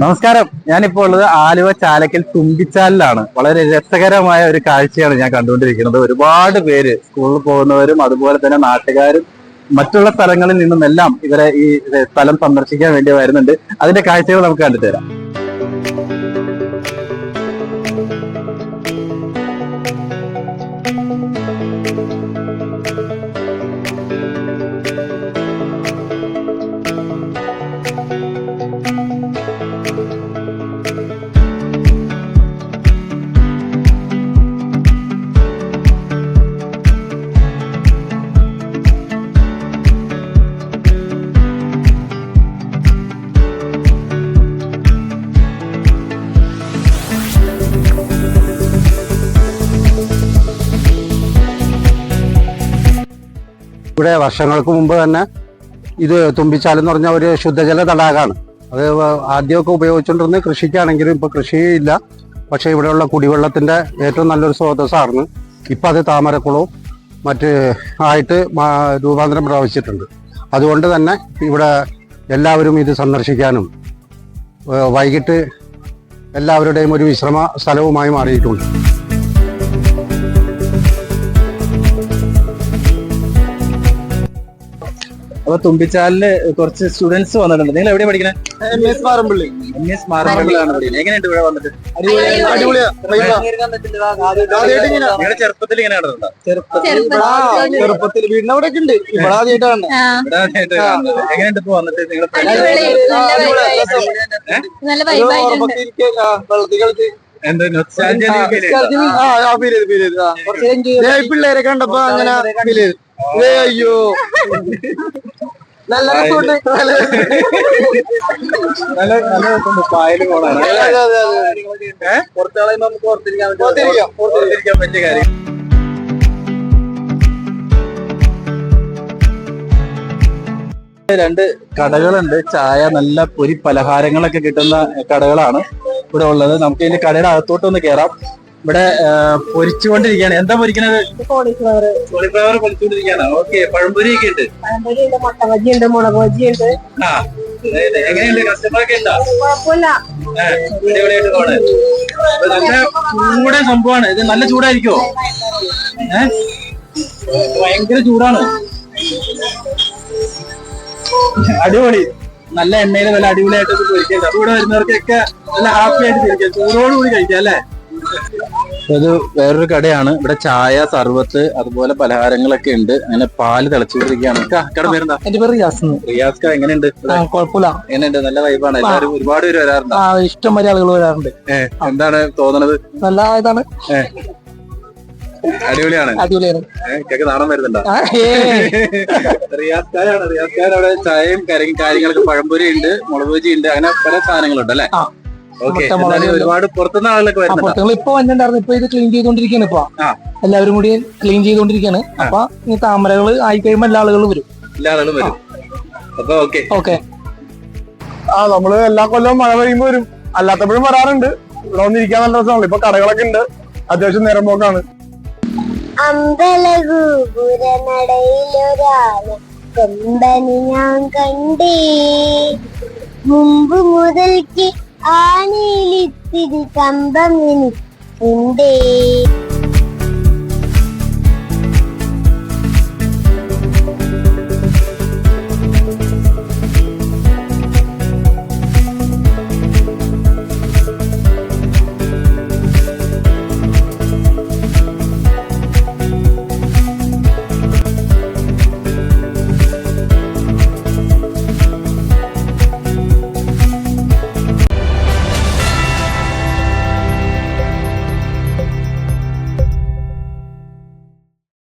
നമസ്കാരം. ഞാനിപ്പോൾ ഉള്ളത് ആലുവ ചാലക്കൽ തുമ്പിച്ചാലിലാണ്. വളരെ രസകരമായ ഒരു കാഴ്ചയാണ് ഞാൻ കണ്ടുകൊണ്ടിരിക്കുന്നത്. ഒരുപാട് പേര് സ്കൂളിൽ പോകുന്നവരും അതുപോലെ തന്നെ നാട്ടുകാരും മറ്റുള്ള സ്ഥലങ്ങളിൽ നിന്നുമെല്ലാം ഇവരെ ഈ സ്ഥലം സന്ദർശിക്കാൻ വേണ്ടി വരുന്നുണ്ട്. അതിന്റെ കാഴ്ചകൾ നമുക്ക് കണ്ടിട്ട് ഇവിടെ വർഷങ്ങൾക്ക് മുമ്പ് തന്നെ ഇത് തുമ്പിച്ചാൽ എന്ന് പറഞ്ഞ ഒരു ശുദ്ധജല തടാകമാണ്. അത് ആദ്യമൊക്കെ ഉപയോഗിച്ചുകൊണ്ടിരുന്നത് കൃഷിക്കാണെങ്കിലും ഇപ്പോൾ കൃഷിയില്ല പക്ഷേ ഇവിടെയുള്ള കുടിവെള്ളത്തിന്റെ ഏറ്റവും നല്ലൊരു സ്രോതസ്സായിരുന്നു ഇപ്പം അത് താമരക്കുളവും മറ്റ് ആയിട്ട് രൂപാന്തരം പ്രാപിച്ചിട്ടുണ്ട്. അതുകൊണ്ട് തന്നെ ഇവിടെ എല്ലാവരും ഇത് സന്ദർശിക്കാനും വൈകിട്ട് എല്ലാവരുടെയും ഒരു വിശ്രമ സ്ഥലവുമായി മാറിയിട്ടുണ്ട്. അപ്പൊ തുമ്പിച്ചാലിൽ കുറച്ച് സ്റ്റുഡൻസ് വന്നിട്ടുണ്ട്. നിങ്ങൾ എവിടെ പഠിക്കണേ? M S Marampally. M S മാറമ്പള്ളിലാണ് പഠിക്കുന്നത് എങ്ങനെയുണ്ട് ഇവിടെ വന്നിട്ട്? നിങ്ങളുടെ ചെറുപ്പത്തിൽ ഇങ്ങനെ കണ്ടിട്ടുണ്ടോ ചെറുപ്പത്തിൽ. ഉണ്ട്. ഇവിടെ ആദ്യമായിട്ടാണ്. എങ്ങനെയുണ്ട് ഇപ്പൊ വന്നിട്ട് നിങ്ങൾ എന്താ. പിള്ളേരെ കണ്ടപ്പോ അങ്ങനെ ഫീൽ ചെയ്തു. ദേ, അയ്യോ. നല്ല രസമുണ്ട്. നല്ല. നല്ല രസമുണ്ട്. പായൽ നമുക്ക് പറ്റിയ കാര്യം. രണ്ട് കടകളുണ്ട്. ചായ നല്ല പൊരി പലഹാരങ്ങളൊക്കെ കിട്ടുന്ന കടകളാണ് ഇവിടെ ഉള്ളത്. നമുക്ക് ഇതിന്റെ കടയുടെ അകത്തോട്ടൊന്ന് കയറാം ഇവിടെ പൊരിച്ചുകൊണ്ടിരിക്കുകയാണ്. എന്താ പൊരിക്കുന്നത് കോളിഫ്ലവർ കോളിഫ്ലവർ പൊരിച്ചുകൊണ്ടിരിക്കുകയാണ്. ഓക്കെ പഴംപൊരി ഒക്കെ ഉണ്ട്. പഴംപൊരിയുണ്ട് മുട്ട ബജിയുണ്ട് മുളക് ബജിയുണ്ട്. ആ അതായത് എങ്ങനെയുണ്ട്? കസ്റ്റമർ ഒക്കെ ഉണ്ടോ? കുഴപ്പമില്ല. ഏ, അടിപൊളിയായിട്ട് പോണ്? ഇത് നല്ല ചൂടൻ സംഭവമാണ്. ഇത് നല്ല ചൂടായിരിക്കോ ഭയങ്കര ചൂടാണ്. അടിപൊളി. നല്ല എണ്ണയിൽ നല്ല അടിപൊളിയായിട്ട് പൊരിക്കുന്നുണ്ട്. അപ്പൊ വരുന്നവർക്കൊക്കെ നല്ല ഹാപ്പി ആയിട്ട് കഴിക്കാം ചൂടോടുകൂടി കഴിക്കാം അല്ലേ? ഇത് വേറൊരു കടയാണ്. ഇവിടെ ചായ സർവത്ത് അതുപോലെ പലഹാരങ്ങളൊക്കെ ഉണ്ട്. അങ്ങനെ പാൽ തിളച്ചുകൊണ്ടിരിക്കുകയാണ്. ക്കാ, കട പേരെന്താ? എന്റെ പേര് റിയാസ് റിയാസ്ക എങ്ങനെയുണ്ട്? കുഴപ്പമില്ല. എങ്ങനെയുണ്ട്? നല്ല വൈബാണ് എല്ലാവരും ഒരുപാട് പേര് വരാറുണ്ട്. ഇഷ്ടം വരെ ആളുകൾ വരാറുണ്ട്. എന്താണ് തോന്നണത്? നല്ല ഇതാണ്. അടിപൊളിയാണ്. അടിപൊളിയാണ്. കേക്ക് നാണം വരുന്നുണ്ടോ? റിയാസ്കാരാണ് റിയാസ്കാരവിടെ ചായയും കരയും കാര്യങ്ങളൊക്കെ പഴംപൊരി ഉണ്ട് മുളക് ബജി ഉണ്ട് അങ്ങനെ പല സാധനങ്ങളുണ്ട് അല്ലെ? ഒരുപാട് പുറത്തുനിന്ന് ആളുകളൊക്കെ അപ്പുറത്തുകൾ ഇപ്പൊ വന്നിട്ടുണ്ടായിരുന്നു. ഇപ്പൊ ഇത് ക്ലീൻ ചെയ്തോണ്ടിരിക്കാണ് ഇപ്പൊ. എല്ലാവരും കൂടി ക്ലീൻ ചെയ്തോണ്ടിരിക്കാണ് അപ്പൊ ഈ താമരകൾ ആയി കഴിയുമ്പോ എല്ലാ ആളുകളും വരും. എല്ലാ ആളുകളും വരും. അപ്പൊ ഓക്കെ. ഓക്കെ. ആ നമ്മൾ എല്ലാ കൊല്ലവും മഴ പെയ്യുമ്പോ വരും. അല്ലാത്തപ്പോഴും വരാറുണ്ട്. ഇവിടെ വന്നിരിക്കാൻ നല്ല രസമാണ്. ഇപ്പൊ കടകളൊക്കെ ഉണ്ട്. അത്യാവശ്യം നേരം പോക്കാണ്. കൊമ്പനി ഞാൻ കണ്ടേ. മുമ്പ് മുതൽക്ക് ആനയിലിത്തിരി കമ്പം എനിക്കുണ്ടേ.